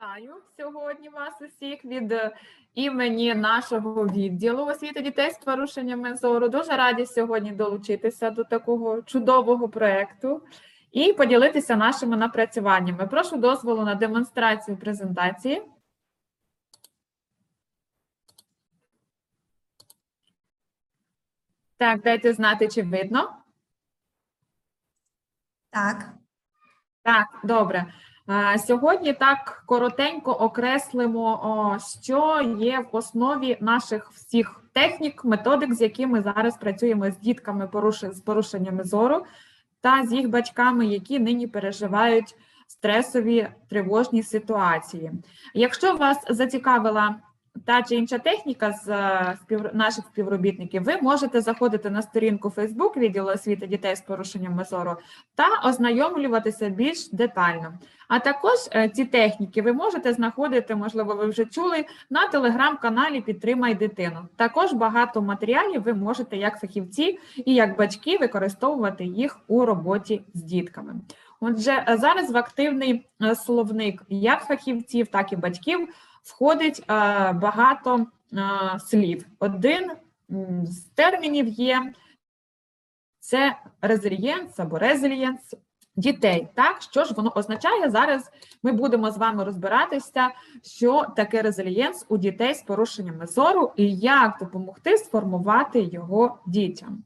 Вітаю сьогодні вас усіх від е, імені нашого відділу освіти дітей з порушеннями зору. Дуже раді сьогодні долучитися до такого чудового проєкту і поділитися нашими напрацюваннями. Прошу дозволу на демонстрацію презентації. Так, дайте знати, чи видно. Так, Так, добре. А, Сьогодні так коротенько окреслимо, що є в основі наших всіх технік, методик, з якими зараз працюємо з дітками з порушеннями зору та з їх батьками, які нині переживають стресові тривожні ситуації. Якщо вас зацікавила та чи інша техніка з е, наших співробітників, ви можете заходити на сторінку Facebook відділу освіти дітей з порушеннями зору та ознайомлюватися більш детально. А також е, ці техніки ви можете знаходити, можливо, ви вже чули на телеграм-каналі Підтримай дитину. Також багато матеріалів ви можете як фахівці і як батьки використовувати їх у роботі з дітками. Отже, е, зараз в активний словник як фахівців, так і батьків входить е, багато е, слів. Один з термінів є це резильєнс або резильєнс дітей. Так, що ж воно означає? Зараз ми будемо з вами розбиратися, що таке резильєнс у дітей з порушеннями зору і як допомогти сформувати його дітям.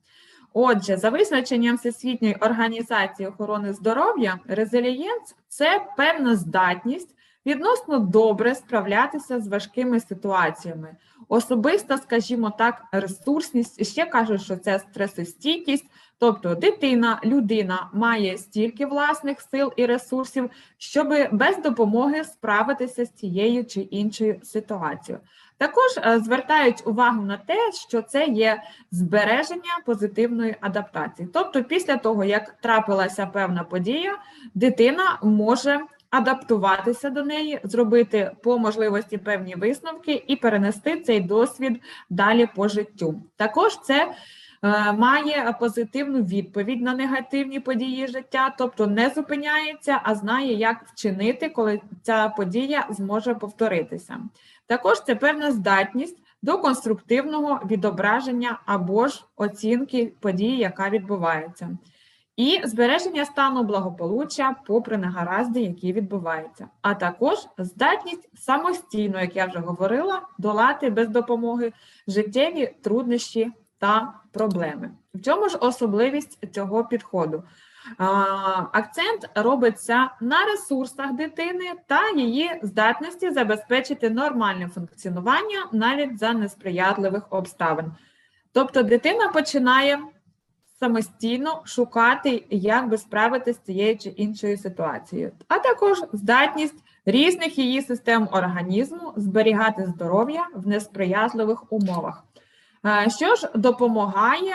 Отже, за визначенням Всесвітньої організації охорони здоров'я, резилієнс це певна здатність відносно добре справлятися з важкими ситуаціями. Особиста, скажімо так, ресурсність. Ще кажуть, що це стресостійкість, тобто дитина, людина має стільки власних сил і ресурсів, щоб без допомоги справитися з цією чи іншою ситуацією. Також е, звертають увагу на те, що це є збереження позитивної адаптації. Тобто, після того, як трапилася певна подія, дитина може адаптуватися до неї, зробити по можливості певні висновки і перенести цей досвід далі по життю. Також це е, має позитивну відповідь на негативні події життя, тобто не зупиняється, а знає, як вчинити, коли ця подія зможе повторитися. Також це певна здатність до конструктивного відображення або ж оцінки події, яка відбувається, і збереження стану благополуччя попри негаразди, які відбуваються, а також здатність самостійно, як я вже говорила, долати без допомоги життєві труднощі та проблеми. В чому ж особливість цього підходу? Акцент робиться на ресурсах дитини та її здатності забезпечити нормальне функціонування навіть за несприятливих обставин. Тобто дитина починає самостійно шукати, як би справитися з цією чи іншою ситуацією, а також здатність різних її систем організму зберігати здоров'я в несприятливих умовах, що ж допомагає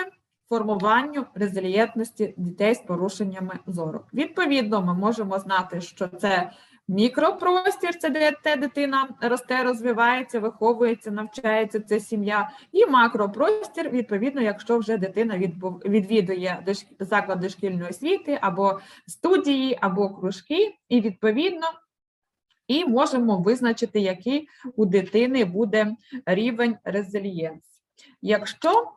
формуванню резильєнтності дітей з порушеннями зору. Відповідно, ми можемо знати, що це мікропростір, це де те дитина росте, розвивається, виховується, навчається, це сім'я, і макропростір, відповідно, якщо вже дитина відвідує заклад дошкільної освіти або студії, або кружки, і відповідно. І можемо визначити, який у дитини буде рівень резильєнс. Якщо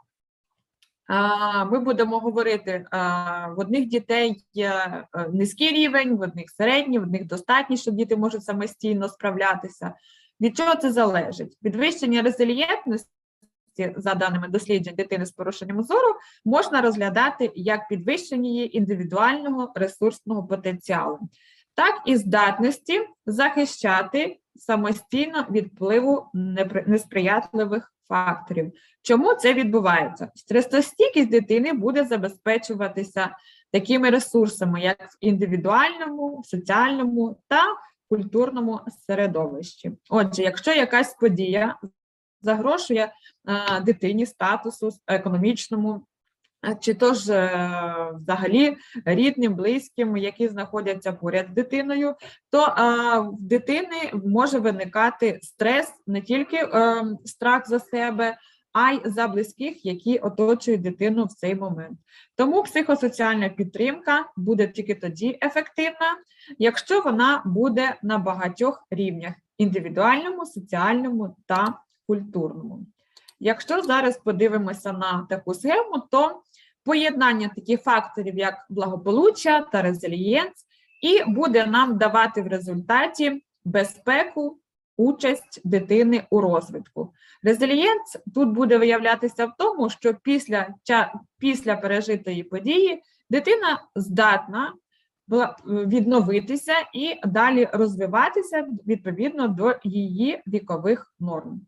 Ми будемо говорити, в одних дітей є е, низький рівень, в одних середній, в одних достатній, що діти можуть самостійно справлятися. Від чого це залежить? Підвищення резильєнтності, за даними досліджень дитини з порушенням зору, можна розглядати як підвищення її індивідуального ресурсного потенціалу, так і здатності захищати самостійно від впливу несприятливих факторів. Чому це відбувається? Стресостійкість дитини буде забезпечуватися такими ресурсами, як в індивідуальному, соціальному та культурному середовищі. Отже, якщо якась подія загрошує дитині статусу економічному, чи то ж е, взагалі рідним, близьким, які знаходяться поряд з дитиною, то в дитини може виникати стрес, не тільки е, страх за себе, а й за близьких, які оточують дитину в цей момент. Тому психосоціальна підтримка буде тільки тоді ефективна, якщо вона буде на багатьох рівнях індивідуальному, соціальному та культурному. Якщо зараз подивимося на таку схему, то поєднання таких факторів, як благополуччя та резилієнс, і буде нам давати в результаті безпеку, участь дитини у розвитку. Резилієнс тут буде виявлятися в тому, що після, після пережитої події дитина здатна відновитися і далі розвиватися відповідно до її вікових норм.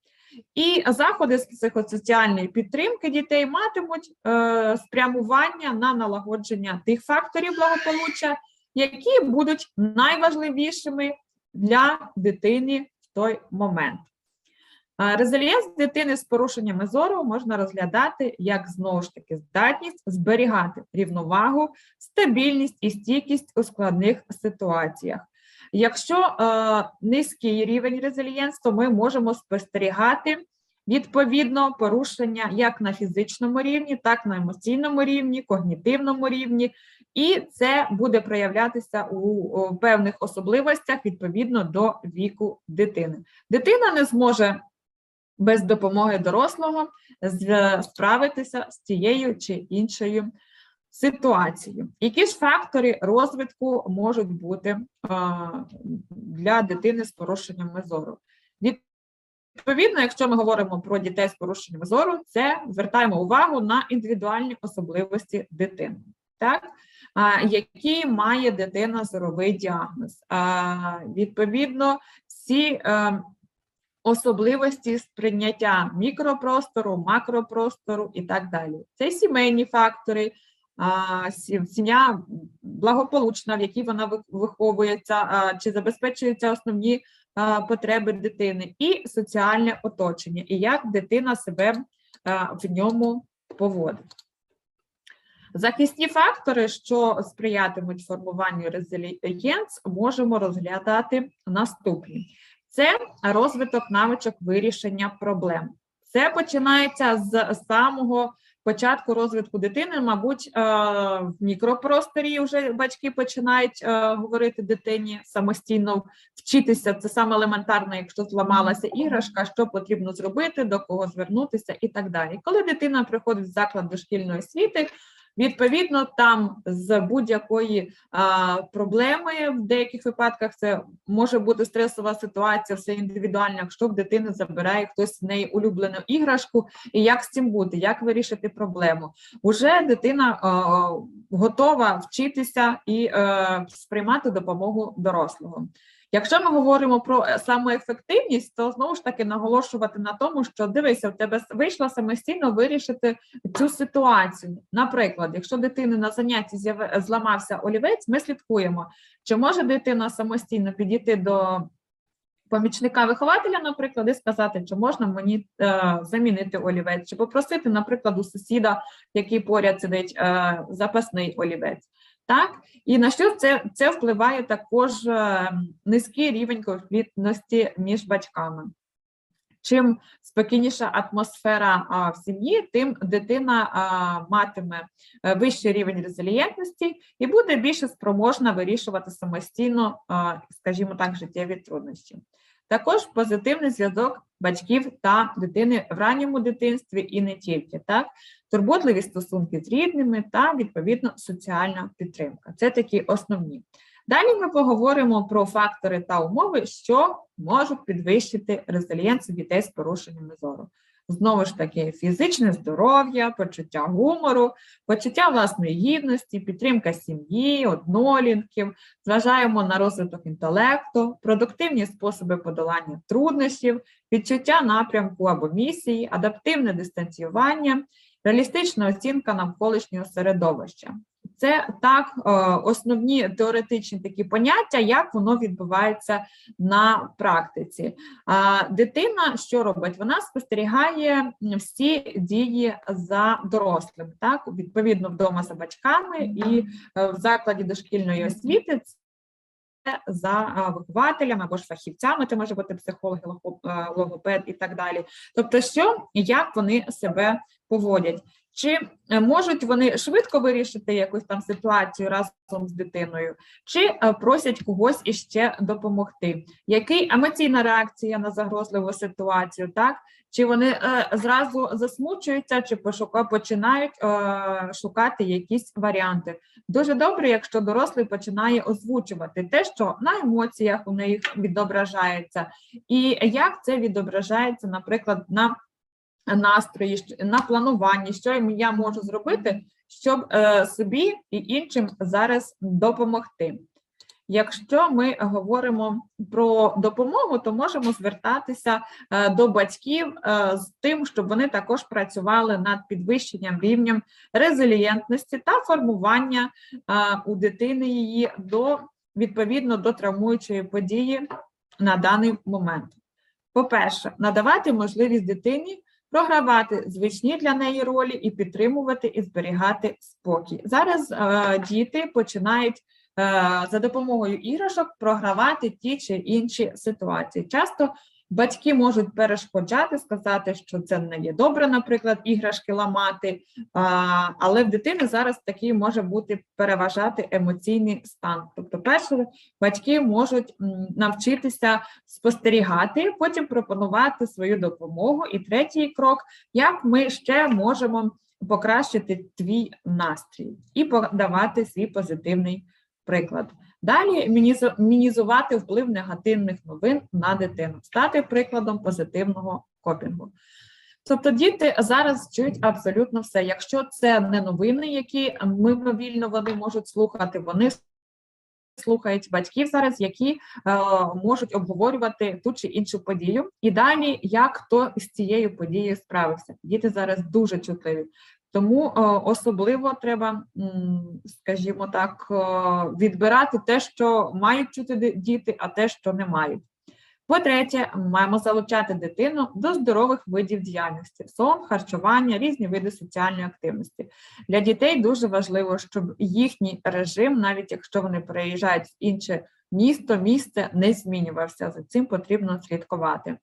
І заходи з психосоціальної підтримки дітей матимуть е, спрямування на налагодження тих факторів благополуччя, які будуть найважливішими для дитини в той момент. Е, Резильєнс дитини з порушеннями зору можна розглядати як знову ж таки здатність зберігати рівновагу, стабільність і стійкість у складних ситуаціях. Якщо е, низький рівень резильєнс, ми можемо спостерігати відповідно порушення як на фізичному рівні, так на емоційному рівні, когнітивному рівні, і це буде проявлятися у, у певних особливостях відповідно до віку дитини. Дитина не зможе без допомоги дорослого справитися з тією чи іншою ситуацією. Які ж фактори розвитку можуть бути для дитини з порушеннями зору? Відповідно, якщо ми говоримо про дітей з порушеннями зору, це звертаємо увагу на індивідуальні особливості дитини. Так? А, який має дитина зоровий діагноз? А, відповідно, всі е, особливості сприйняття мікропростору, макропростору і так далі. Це сімейні фактори, а, сім'я благополучна, в якій вона виховується, чи забезпечуються основні потреби дитини, і соціальне оточення, і як дитина себе в ньому поводить. Захисні фактори, що сприятимуть формуванню резилієнс, можемо розглядати наступні: це розвиток навичок вирішення проблем. Це починається з самого початку розвитку дитини. Мабуть, е, в мікропросторі вже батьки починають е, говорити дитині самостійно вчитися. Це саме елементарно, якщо зламалася іграшка, що потрібно зробити, до кого звернутися і так далі. Коли дитина приходить в заклад дошкільної освіти, Відповідно, там з будь-якої проблеми в деяких випадках це може бути стресова ситуація, все індивідуально, якщо в дитини забирає хтось в неї улюблену іграшку, і як з цим бути, як вирішити проблему. Уже дитина готова вчитися і а, сприймати допомогу дорослого. Якщо ми говоримо про е, самоефективність, то знову ж таки наголошувати на тому, що дивися, в тебе вийшло самостійно вирішити цю ситуацію. Наприклад, якщо дитини на занятті зламався олівець, ми слідкуємо, чи може дитина самостійно підійти до помічника вихователя, наприклад, і сказати, чи можна мені е, замінити олівець, чи попросити, наприклад, у сусіда, який поряд сидить, е, запасний олівець. Так, і на що це, це впливає також е, низький рівень конфліктності між батьками. Чим спокійніша атмосфера а, в сім'ї, тим дитина а, матиме е, вищий рівень резилієнтності і буде більше спроможна вирішувати самостійно, а, скажімо так, життєві труднощі. Також позитивний зв'язок батьків та дитини в ранньому дитинстві і не тільки так, турботливі стосунки з рідними та відповідно соціальна підтримка. Це такі основні. Далі ми поговоримо про фактори та умови, що можуть підвищити резилієнцію дітей з порушеннями зору. Знову ж таки, фізичне здоров'я, почуття гумору, почуття власної гідності, підтримка сім'ї, однолітків, зважаємо на розвиток інтелекту, продуктивні способи подолання труднощів, відчуття напрямку або місії, адаптивне дистанціювання, реалістична оцінка навколишнього середовища. Це так е, основні теоретичні такі поняття, як воно відбувається на практиці. Дитина що робить? Вона спостерігає всі дії за дорослим, так відповідно вдома за батьками і е, в закладі дошкільної освіти за вихователями або ж фахівцями, це може бути психолог, логоп- логопед і так далі. Тобто, що і як вони себе поводять. Чи е, можуть вони швидко вирішити якусь там ситуацію разом з дитиною, чи е, просять когось іще допомогти? Який емоційна реакція на загрозливу ситуацію? Так чи вони е, зразу засмучуються, чи починають шукати якісь варіанти? Дуже добре, якщо дорослий починає озвучувати те, що на емоціях у них відображається, і як це відображається, наприклад, на настрої, на плануванні, що я можу зробити, щоб е, собі і іншим зараз допомогти. Якщо ми говоримо про допомогу, то можемо звертатися е, до батьків е, з тим, щоб вони також працювали над підвищенням рівнем резилієнтності та формування у дитини її до відповідно до травмуючої події на даний момент. По-перше, надавати можливість дитині програвати звичні для неї ролі і підтримувати і зберігати спокій. Зараз е, діти починають е, за допомогою іграшок програвати ті чи інші ситуації. Часто батьки можуть перешкоджати, сказати, що це не є добре, наприклад, іграшки ламати, але в дитини зараз такий може бути переважати емоційний стан. Тобто, перше, батьки можуть навчитися спостерігати, потім пропонувати свою допомогу. І третій крок, як ми ще можемо покращити твій настрій і подавати свій позитивний приклад. Далі мінізу- мінізувати вплив негативних новин на дитину, стати прикладом позитивного копінгу. Тобто діти зараз чують абсолютно все. Якщо це не новини, які мимовільно вони можуть слухати, вони слухають батьків зараз, які е, можуть обговорювати ту чи іншу подію. І далі, як хто з цією подією справився. Діти зараз дуже чутливі. Тому е, особливо треба, скажімо так, е, відбирати те, що мають чути діти, а те, що не мають. По-третє, маємо залучати дитину до здорових видів діяльності: сон, харчування, різні види соціальної активності. Для дітей дуже важливо, щоб їхній режим, навіть якщо вони переїжджають в інше місто, місце не змінювався. За цим потрібно слідкувати.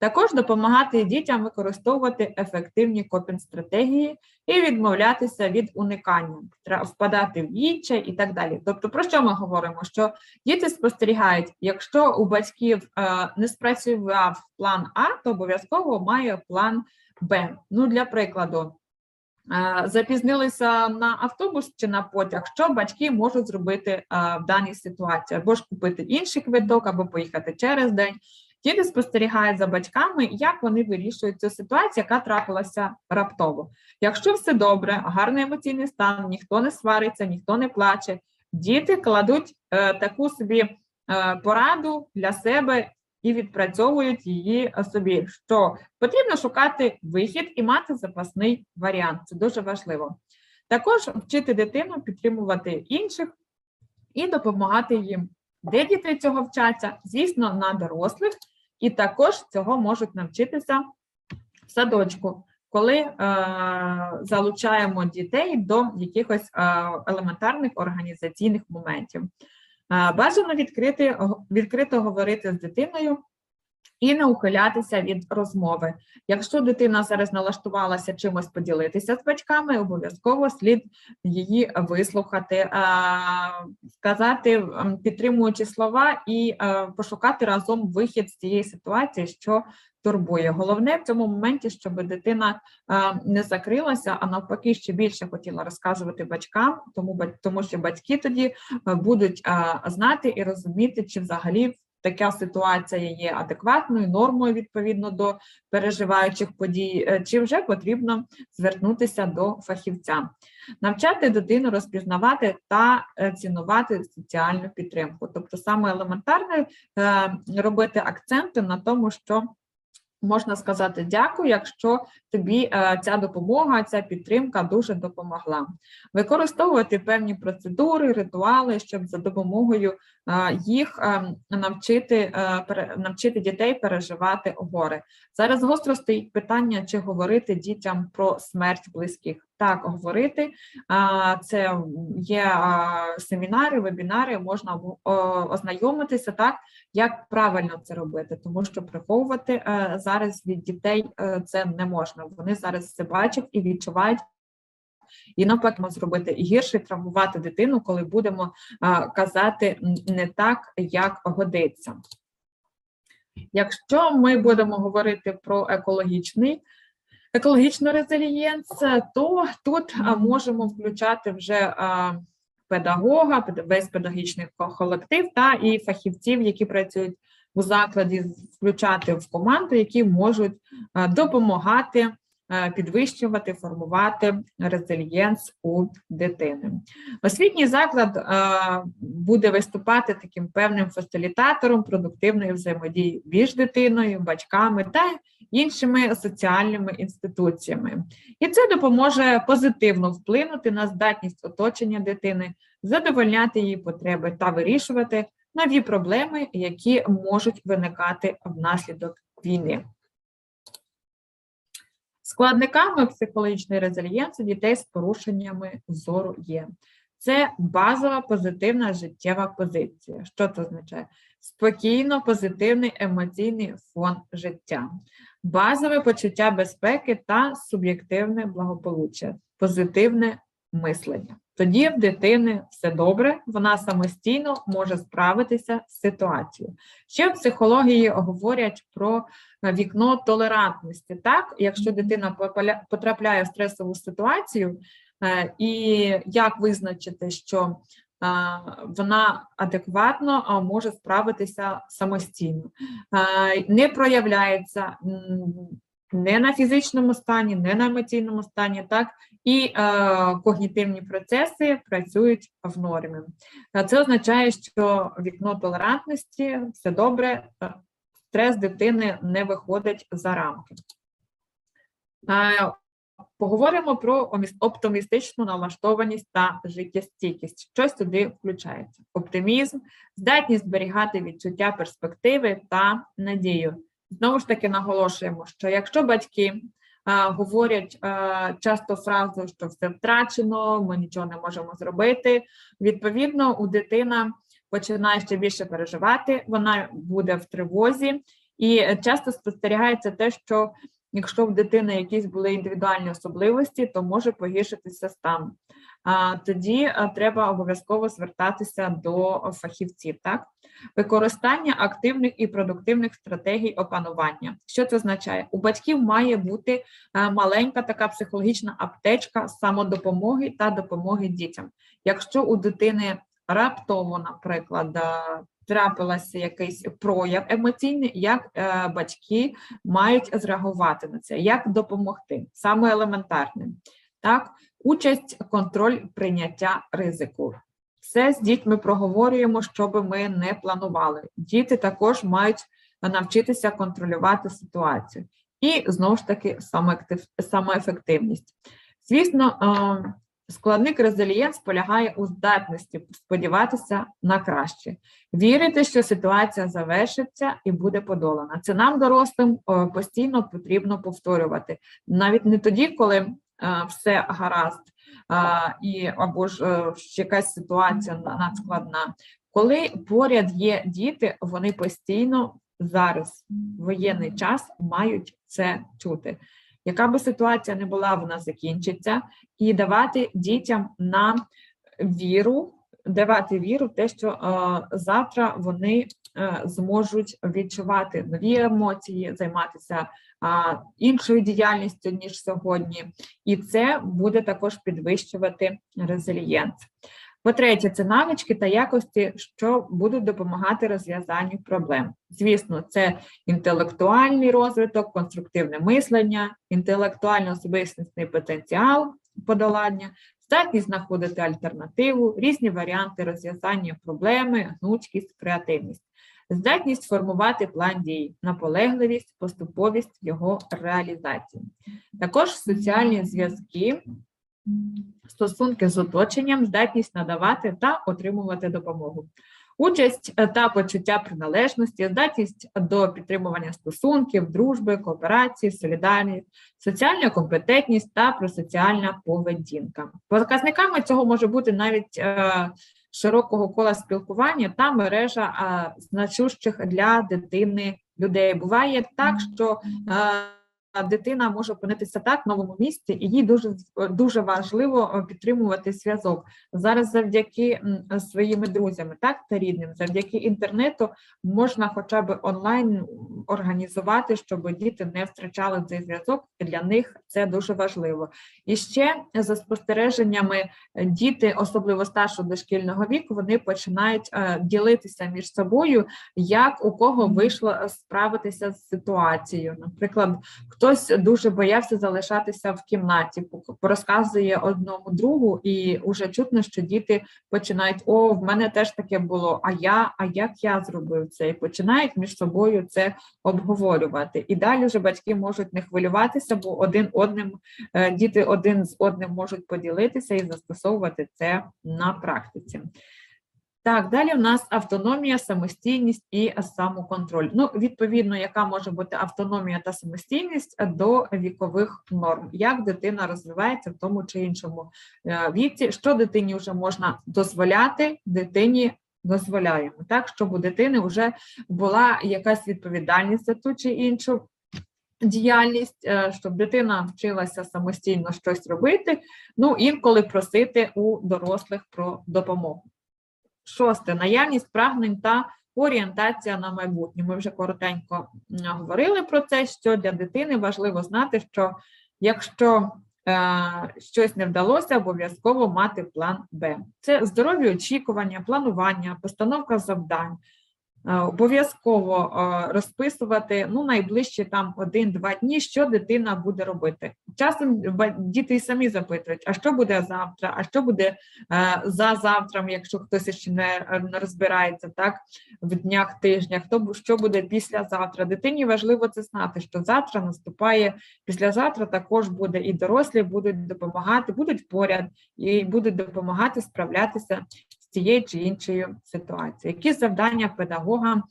Також допомагати дітям використовувати ефективні копінг-стратегії і відмовлятися від уникання, впадати в відчай і так далі. Тобто, про що ми говоримо? Що діти спостерігають, якщо у батьків е, не спрацював план А, то обов'язково має план Б. Ну, для прикладу, е, запізнилися на автобус чи на потяг, що батьки можуть зробити е, в даній ситуації, або ж купити інший квиток, або поїхати через день. Діти спостерігають за батьками, як вони вирішують цю ситуацію, яка трапилася раптово. Якщо все добре, гарний емоційний стан, ніхто не свариться, ніхто не плаче, діти кладуть е, таку собі е, пораду для себе і відпрацьовують її е, собі. Що потрібно шукати вихід і мати запасний варіант. Це дуже важливо. Також вчити дитину підтримувати інших і допомагати їм. Де діти цього вчаться? Звісно, на дорослих, і також цього можуть навчитися в садочку, коли е, залучаємо дітей до якихось е, елементарних організаційних моментів. Е, бажано відкрити, відкрито говорити з дитиною і не ухилятися від розмови. Якщо дитина зараз налаштувалася чимось поділитися з батьками, обов'язково слід її вислухати, сказати підтримуючі слова і е, пошукати разом вихід з цієї ситуації, що турбує. Головне в цьому моменті, щоб дитина е, не закрилася, а навпаки, ще більше хотіла розказувати батькам, тому тому що батьки тоді е, будуть е, знати і розуміти, чи взагалі така ситуація є адекватною нормою відповідно до переживаючих подій, е, чи вже потрібно звернутися до фахівця, навчати дитину розпізнавати та е, цінувати соціальну підтримку. Тобто, саме елементарне е, робити акценти на тому, що можна сказати дякую, якщо тобі е, ця допомога, ця підтримка дуже допомогла. Використовувати певні процедури, ритуали, щоб за допомогою е, їх е, навчити, навчити дітей переживати горе. Зараз гостро стоїть питання, чи говорити дітям про смерть близьких. Так, говорити. Це є семінари, вебінари, можна ознайомитися так, як правильно це робити, тому що приховувати е, зараз від дітей е, це не можна. Вони зараз це бачать і відчувають. І навпаки, зробити гірше травмувати дитину, коли будемо казати не так, як годиться. Якщо ми будемо говорити про екологічний екологічну резилієнс, то тут можемо включати вже педагога, пед- весь педагогічний колектив та і фахівців, які працюють у закладі, включати в команду, які можуть допомагати підвищувати, формувати резильєнс у дитини. Освітній заклад е, буде виступати таким певним фасилітатором продуктивної взаємодії між дитиною, батьками та іншими соціальними інституціями. І це допоможе позитивно вплинути на здатність оточення дитини, задовольняти її потреби та вирішувати нові проблеми, які можуть виникати внаслідок війни. Складниками психологічної резильєнсу дітей з порушеннями зору є. Це базова позитивна життєва позиція. Що це означає? Спокійно, позитивний емоційний фон життя, базове почуття безпеки та суб'єктивне благополуччя, позитивне мислення. Тоді в дитини все добре, вона самостійно може справитися з ситуацією. Ще в психології говорять про е, вікно толерантності. Так, якщо дитина потрапляє в стресову ситуацію, е, і як визначити, що е, вона адекватно може справитися самостійно, не проявляється не на фізичному стані, не на емоційному стані, так і е, когнітивні процеси працюють в нормі. Е, Це означає, що вікно толерантності все добре, е, стрес дитини не виходить за рамки. Е, Поговоримо про оптимістичну налаштованість та життєстійкість. Що сюди включається? Оптимізм, здатність зберігати відчуття перспективи та надію. Знову ж таки наголошуємо, що якщо батьки а, говорять а, часто фразу, що все втрачено, ми нічого не можемо зробити, відповідно, у дитина починає ще більше переживати, вона буде в тривозі, і часто спостерігається те, що якщо в дитини якісь були індивідуальні особливості, то може погіршитися стан. Тоді треба обов'язково звертатися до фахівців. Так, використання активних і продуктивних стратегій опанування. Що це означає? У батьків має бути маленька така психологічна аптечка самодопомоги та допомоги дітям. Якщо у дитини раптово, наприклад, трапилася якийсь прояв емоційний, як е, батьки мають зреагувати на це, як допомогти, саме елементарне. Так, участь, контроль прийняття ризику. Все з дітьми проговорюємо, щоб ми не планували. Діти також мають навчитися контролювати ситуацію. І знову ж таки самоефективність. Звісно, е, складник резилієнс полягає у здатності сподіватися на краще, вірити, що ситуація завершиться і буде подолана. Це нам, дорослим, е, постійно потрібно повторювати. Навіть не тоді, коли все гаразд, і або ж е, якась ситуація надскладна. Коли поряд є діти, вони постійно зараз, в воєнний час, мають це чути. Яка би ситуація не була, вона закінчиться, і давати дітям на віру, давати віру в те, що завтра вони е, зможуть відчувати нові емоції, займатися іншою діяльністю ніж сьогодні, і це буде також підвищувати резилієнт. По-третє, це навички та якості, що будуть допомагати розв'язанню проблем. Звісно, це інтелектуальний розвиток, конструктивне мислення, інтелектуально-особистісний потенціал подолання, здатність знаходити альтернативу, різні варіанти розв'язання проблеми, гнучкість, креативність, здатність формувати план дій, наполегливість, поступовість його реалізації. Також соціальні зв'язки, стосунки з оточенням, здатність надавати та отримувати допомогу. Участь е, та почуття приналежності, здатність до підтримування стосунків, дружби, кооперації, солідарність, соціальна компетентність та просоціальна поведінка. Показниками цього може бути навіть е, широкого кола спілкування та мережа е, значущих для дитини людей. Буває так, що е, дитина може опинитися так в новому місці, і їй дуже дуже важливо е, підтримувати зв'язок зараз. Завдяки своїми друзями, так та рідним, завдяки інтернету можна хоча б онлайн організувати, щоб діти не втрачали цей зв'язок. Для них це дуже важливо. І ще за спостереженнями е, діти, особливо старшого дошкільного віку, вони починають е, ділитися між собою, як у кого вийшло справитися з ситуацією. Наприклад, хтось дуже боявся залишатися в кімнаті, порозказує одному другу, і вже чутно, що діти починають: о, в мене теж таке було. А я, а як я зробив це? І починають між собою це обговорювати. І далі вже батьки можуть не хвилюватися, бо один одним е, діти один з одним можуть поділитися і застосовувати це на практиці. Так, далі у нас автономія, самостійність і самоконтроль. Ну, відповідно, яка може бути автономія та самостійність до вікових норм, як дитина розвивається в тому чи іншому е, віці, що дитині вже можна дозволяти, дитині дозволяємо, так, щоб у дитини вже була якась відповідальність за ту чи іншу діяльність, е, щоб дитина вчилася самостійно щось робити, ну інколи просити у дорослих про допомогу. Шосте наявність прагнень та орієнтація на майбутнє. Ми вже коротенько говорили про це, що для дитини важливо знати, що якщо е, щось не вдалося, обов'язково мати план Б. Це здорові очікування, планування, постановка завдань. Е, Обов'язково е, розписувати ну найближчі там один-два дні, що дитина буде робити. Часом діти й самі запитують, а що буде завтра, а що буде е, за завтрам, якщо хтось ще не, не розбирається так в днях тижня, хто що буде післязавтра. Дитині важливо це знати, що завтра наступає післязавтра. Також буде і дорослі будуть допомагати, будуть поряд і будуть допомагати справлятися з цією чи іншою ситуацією. Які завдання педагога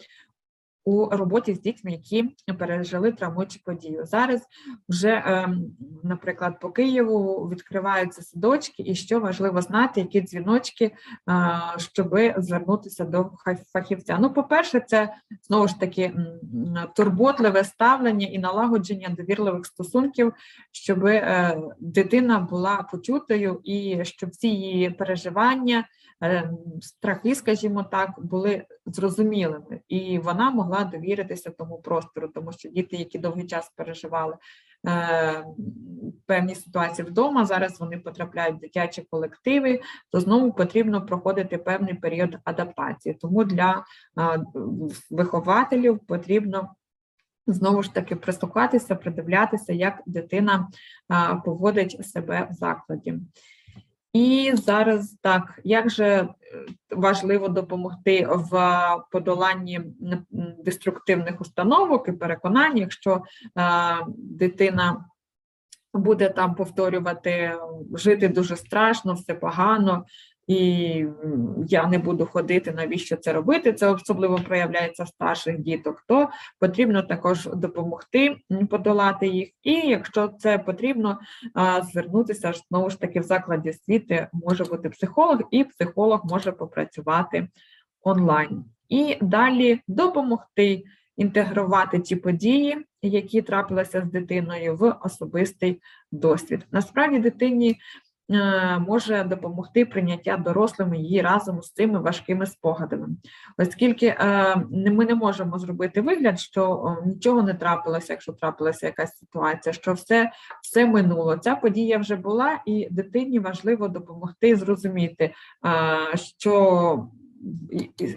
у роботі з дітьми, які пережили травмуючу подію? Зараз вже, ем, наприклад, по Києву відкриваються садочки, і що важливо знати, які дзвіночки, щоб звернутися до фахівця. Ну, по-перше, це знову ж таки турботливе ставлення і налагодження довірливих стосунків, щоб е, дитина була почутою і щоб всі її переживання, е, страхи, скажімо так, були зрозумілими, і вона могла довіритися тому простору, тому що діти, які довгий час переживали е, певні ситуації вдома, зараз вони потрапляють в дитячі колективи, то знову потрібно проходити певний період адаптації. Тому для е, вихователів потрібно знову ж таки прислухатися, придивлятися, як дитина поводить себе в закладі. І зараз так, як же е, важливо допомогти в подоланні деструктивних установок і переконань, якщо а, дитина буде там повторювати, жити дуже страшно, все погано, і я не буду ходити, навіщо це робити? Це особливо проявляється в старших діток. То потрібно також допомогти подолати їх. І якщо це потрібно, звернутися знову ж таки в закладі освіти може бути психолог, і психолог може попрацювати онлайн. І далі допомогти інтегрувати ті події, які трапилися з дитиною в особистий досвід. Насправді дитині може допомогти прийняття дорослими її разом з цими важкими спогадами, оскільки е, ми не можемо зробити вигляд, що нічого не трапилося, якщо трапилася якась ситуація, що все, все минуло. Ця подія вже була, і дитині важливо допомогти зрозуміти, е, що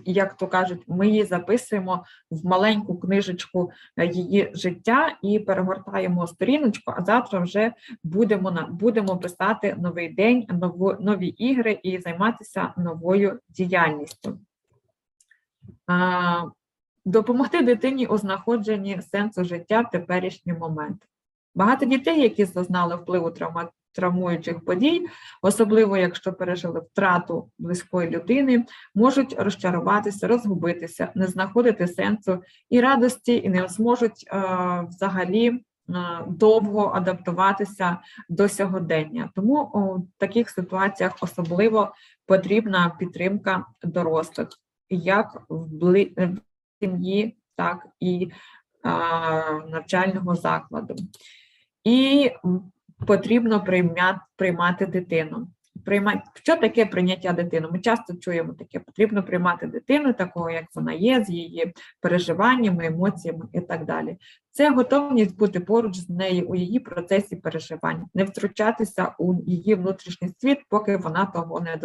як то кажуть, ми її записуємо в маленьку книжечку е, її життя і перегортаємо сторіночку, а завтра вже будемо будемо писати новий день, нову, нові ігри і займатися новою діяльністю. А, допомогти дитині у знаходженні сенсу життя в теперішній момент. Багато дітей, які зазнали впливу травма, травмуючих подій, особливо якщо пережили втрату близької людини, можуть розчаруватися, розгубитися, не знаходити сенсу і радості, і не зможуть е, взагалі е, довго адаптуватися до сьогодення. Тому у таких ситуаціях особливо потрібна підтримка дорослих, як в в сім'ї, так і а, навчального закладу. І потрібно приймати, приймати дитину. Приймати, що таке прийняття дитини? Ми часто чуємо таке, потрібно приймати дитину такого, як вона є, з її переживаннями, емоціями і так далі. Це готовність бути поруч з нею у її процесі переживань, не втручатися у її внутрішній світ, поки вона того не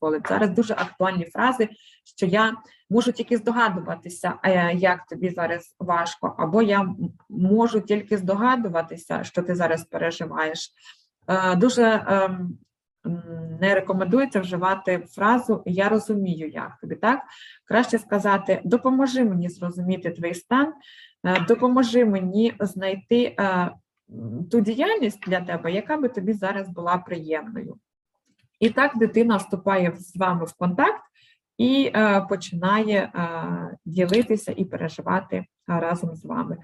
дозволить. Зараз дуже актуальні фрази, що я можу тільки здогадуватися, е, як тобі зараз важко, або я можу тільки здогадуватися, що ти зараз переживаєш. Е, Дуже ем, не рекомендується вживати фразу Я розумію, як тобі так. Краще сказати Допоможи мені зрозуміти твій стан, е, допоможи мені знайти ту діяльність для тебе, яка би тобі зараз була приємною. І так дитина вступає з вами в контакт і е, починає е, ділитися і переживати разом з вами.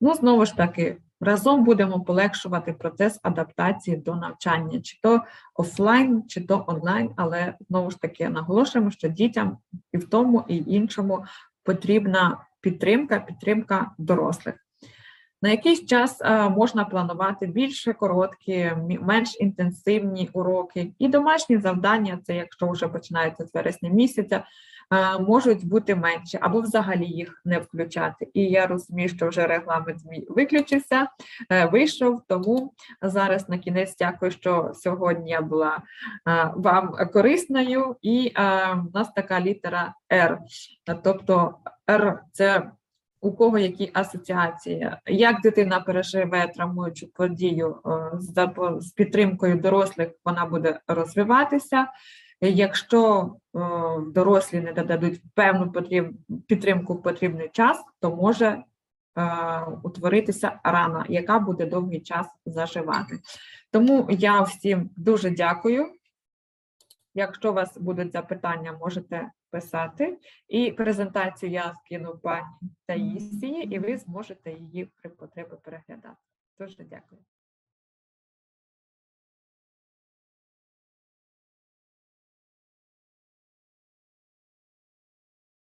Ну, знову ж таки, разом будемо полегшувати процес адаптації до навчання, чи то офлайн, чи то онлайн, але знову ж таки наголошуємо, що дітям і в тому, і іншому потрібна підтримка, підтримка дорослих. На якийсь час можна планувати більш короткі, менш інтенсивні уроки, і домашні завдання, це якщо вже починається з вересня місяця, можуть бути менші або взагалі їх не включати. І я розумію, що вже регламент мій виключився, е, вийшов. Тому зараз на кінець дякую, що сьогодні я була вам корисною, і в нас така літера Р. Тобто Р це у кого які асоціації, як дитина переживе травмуючу подію е, з підтримкою дорослих, вона буде розвиватися. Якщо е, дорослі не додадуть певну підтримку в потрібний час, то може е, утворитися рана, яка буде довгий час заживати. Тому я всім дуже дякую. Якщо у вас будуть запитання, можете писати. І презентацію я скину пані Таїсії, і ви зможете її при потребі переглядати. Дуже дякую.